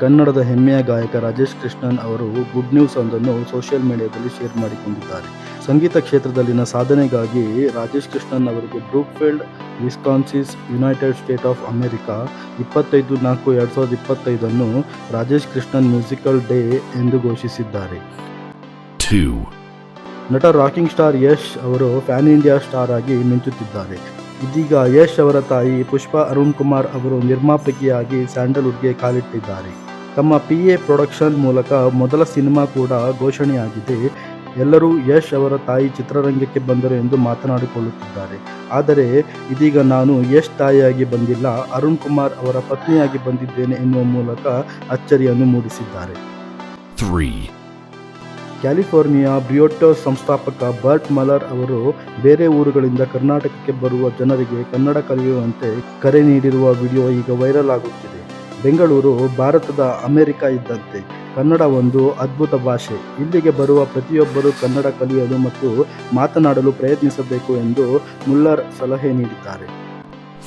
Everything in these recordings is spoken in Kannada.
ಕನ್ನಡದ ಹೆಮ್ಮೆಯ ಗಾಯಕ ರಾಜೇಶ್ ಕೃಷ್ಣನ್ ಅವರು ಗುಡ್ ನ್ಯೂಸ್ ಒಂದನ್ನು ಸೋಷಿಯಲ್ ಮೀಡಿಯಾದಲ್ಲಿ ಶೇರ್ ಮಾಡಿಕೊಂಡಿದ್ದಾರೆ. ಸಂಗೀತ ಕ್ಷೇತ್ರದಲ್ಲಿನ ಸಾಧನೆಗಾಗಿ ರಾಜೇಶ್ ಕೃಷ್ಣನ್ ಅವರಿಗೆ Brookfield Wisconsin United State of America ಇಪ್ಪತ್ತೈದು ನಾಲ್ಕು ಎರಡು ಸಾವಿರದ ಇಪ್ಪತ್ತೈದನ್ನು ರಾಜೇಶ್ ಕೃಷ್ಣನ್ ಮ್ಯೂಸಿಕಲ್ ಡೇ ಎಂದು ಘೋಷಿಸಿದ್ದಾರೆ. 2, ನಟ ರಾಕಿಂಗ್ ಸ್ಟಾರ್ ಯಶ್ ಅವರು ಫ್ಯಾನ್ ಇಂಡಿಯಾ ಸ್ಟಾರ್ ಆಗಿ ಮಿಂಚುತ್ತಿದ್ದಾರೆ. ಇದೀಗ ಯಶ್ ಅವರ ತಾಯಿ ಪುಷ್ಪ ಅರುಣ್ ಕುಮಾರ್ ಅವರು ನಿರ್ಮಾಪಕಿಯಾಗಿ ಸ್ಯಾಂಡಲ್ವುಡ್ಗೆ ಕಾಲಿಟ್ಟಿದ್ದಾರೆ. ತಮ್ಮ ಪಿ ಎ ಪ್ರೊಡಕ್ಷನ್ ಮೂಲಕ ಮೊದಲ ಸಿನಿಮಾ ಕೂಡ ಘೋಷಣೆಯಾಗಿದೆ. ಎಲ್ಲರೂ ಯಶ್ ಅವರ ತಾಯಿ ಚಿತ್ರರಂಗಕ್ಕೆ ಬಂದರು ಎಂದು ಮಾತನಾಡಿಕೊಳ್ಳುತ್ತಿದ್ದಾರೆ. ಆದರೆ ಇದೀಗ ನಾನು ಯಶ್ ತಾಯಿಯಾಗಿ ಬಂದಿಲ್ಲ ಅರುಣ್ ಕುಮಾರ್ ಅವರ ಪತ್ನಿಯಾಗಿ ಬಂದಿದ್ದೇನೆ ಎನ್ನುವ ಮೂಲಕ ಅಚ್ಚರಿಯನ್ನು ಮೂಡಿಸಿದ್ದಾರೆ. 3, ಕ್ಯಾಲಿಫೋರ್ನಿಯಾ ಬ್ರಿಯೋಟೋ ಸಂಸ್ಥಾಪಕ ಬರ್ಟ್ ಮಲರ್ ಅವರು ಬೇರೆ ಊರುಗಳಿಂದ ಕರ್ನಾಟಕಕ್ಕೆ ಬರುವ ಜನರಿಗೆ ಕನ್ನಡ ಕಲಿಯುವಂತೆ ಕರೆ ನೀಡಿರುವ ವಿಡಿಯೋ ಈಗ ವೈರಲ್ ಆಗುತ್ತಿದೆ. ಬೆಂಗಳೂರು ಭಾರತದ ಅಮೆರಿಕ ಇದ್ದಂತೆ ಕನ್ನಡ ಒಂದು ಅದ್ಭುತ ಭಾಷೆ. ಇಲ್ಲಿಗೆ ಬರುವ ಪ್ರತಿಯೊಬ್ಬರೂ ಕನ್ನಡ ಕಲಿಯಲು ಮತ್ತು ಮಾತನಾಡಲು ಪ್ರಯತ್ನಿಸಬೇಕು ಎಂದು ಮುಲ್ಲರ್ ಸಲಹೆ ನೀಡಿದ್ದಾರೆ.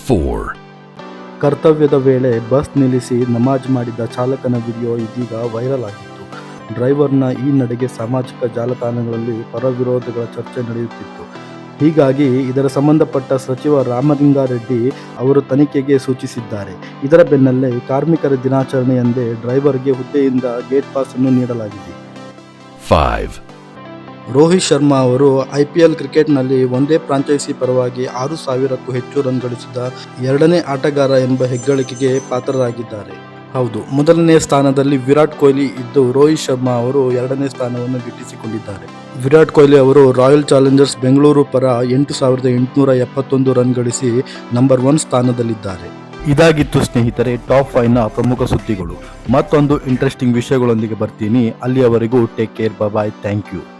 4, ಕರ್ತವ್ಯದ ವೇಳೆ ಬಸ್ ನಿಲ್ಲಿಸಿ ನಮಾಜ್ ಮಾಡಿದ ಚಾಲಕನ ವಿಡಿಯೋ ಇದೀಗ ವೈರಲ್ ಆಗಿತ್ತು. ಡ್ರೈವರ್ನ ಈ ನಡೆಗೆ ಸಾಮಾಜಿಕ ಜಾಲತಾಣಗಳಲ್ಲಿ ಪರವಿರೋಧಗಳ ಚರ್ಚೆ ನಡೆಯುತ್ತಿತ್ತು. ಹೀಗಾಗಿ ಇದರ ಸಂಬಂಧಪಟ್ಟ ಸಚಿವ ರಾಮಲಿಂಗಾರೆಡ್ಡಿ ಅವರು ತನಿಖೆಗೆ ಸೂಚಿಸಿದ್ದಾರೆ. ಇದರ ಬೆನ್ನಲ್ಲೇ ಕಾರ್ಮಿಕರ ದಿನಾಚರಣೆಯಂದೇ ಡ್ರೈವರ್ಗೆ ಹುದ್ದೆಯಿಂದ ಗೇಟ್ ಪಾಸ್ ಅನ್ನು ನೀಡಲಾಗಿದೆ. ಫೈವ್ ರೋಹಿತ್ ಶರ್ಮಾ ಅವರು ಐ ಪಿ ಎಲ್ ಕ್ರಿಕೆಟ್ನಲ್ಲಿ ಒಂದೇ ಫ್ರಾಂಚೈಸಿ ಪರವಾಗಿ ಆರು ಸಾವಿರಕ್ಕೂ ಹೆಚ್ಚು ರನ್ ಗಳಿಸಿದ ಎರಡನೇ ಆಟಗಾರ ಎಂಬ ಹೆಗ್ಗಳಿಕೆಗೆ ಪಾತ್ರರಾಗಿದ್ದಾರೆ. ಹೌದು. ಮೊದಲನೇ ಸ್ಥಾನದಲ್ಲಿ ವಿರಾಟ್ ಕೊಹ್ಲಿ ಇದ್ದು ರೋಹಿತ್ ಶರ್ಮಾ ಅವರು ಎರಡನೇ ಸ್ಥಾನವನ್ನು ಗಿಟ್ಟಿಸಿಕೊಂಡಿದ್ದಾರೆ. ವಿರಾಟ್ ಕೊಹ್ಲಿ ಅವರು ರಾಯಲ್ ಚಾಲೆಂಜರ್ಸ್ ಬೆಂಗಳೂರು ಪರ ಎಂಟು ಸಾವಿರದ ಎಂಟುನೂರ ಎಪ್ಪತ್ತೊಂದು ರನ್ ಗಳಿಸಿ ನಂಬರ್ ಒನ್ ಸ್ಥಾನದಲ್ಲಿದ್ದಾರೆ. ಇದಾಗಿತ್ತು ಸ್ನೇಹಿತರೆ ಟಾಪ್ ಫೈವ್ನ ಪ್ರಮುಖ ಸುದ್ದಿಗಳು. ಮತ್ತೊಂದು ಇಂಟ್ರೆಸ್ಟಿಂಗ್ ವಿಷಯಗಳೊಂದಿಗೆ ಬರ್ತೀನಿ. ಅಲ್ಲಿಯವರೆಗೂ take care bye thank you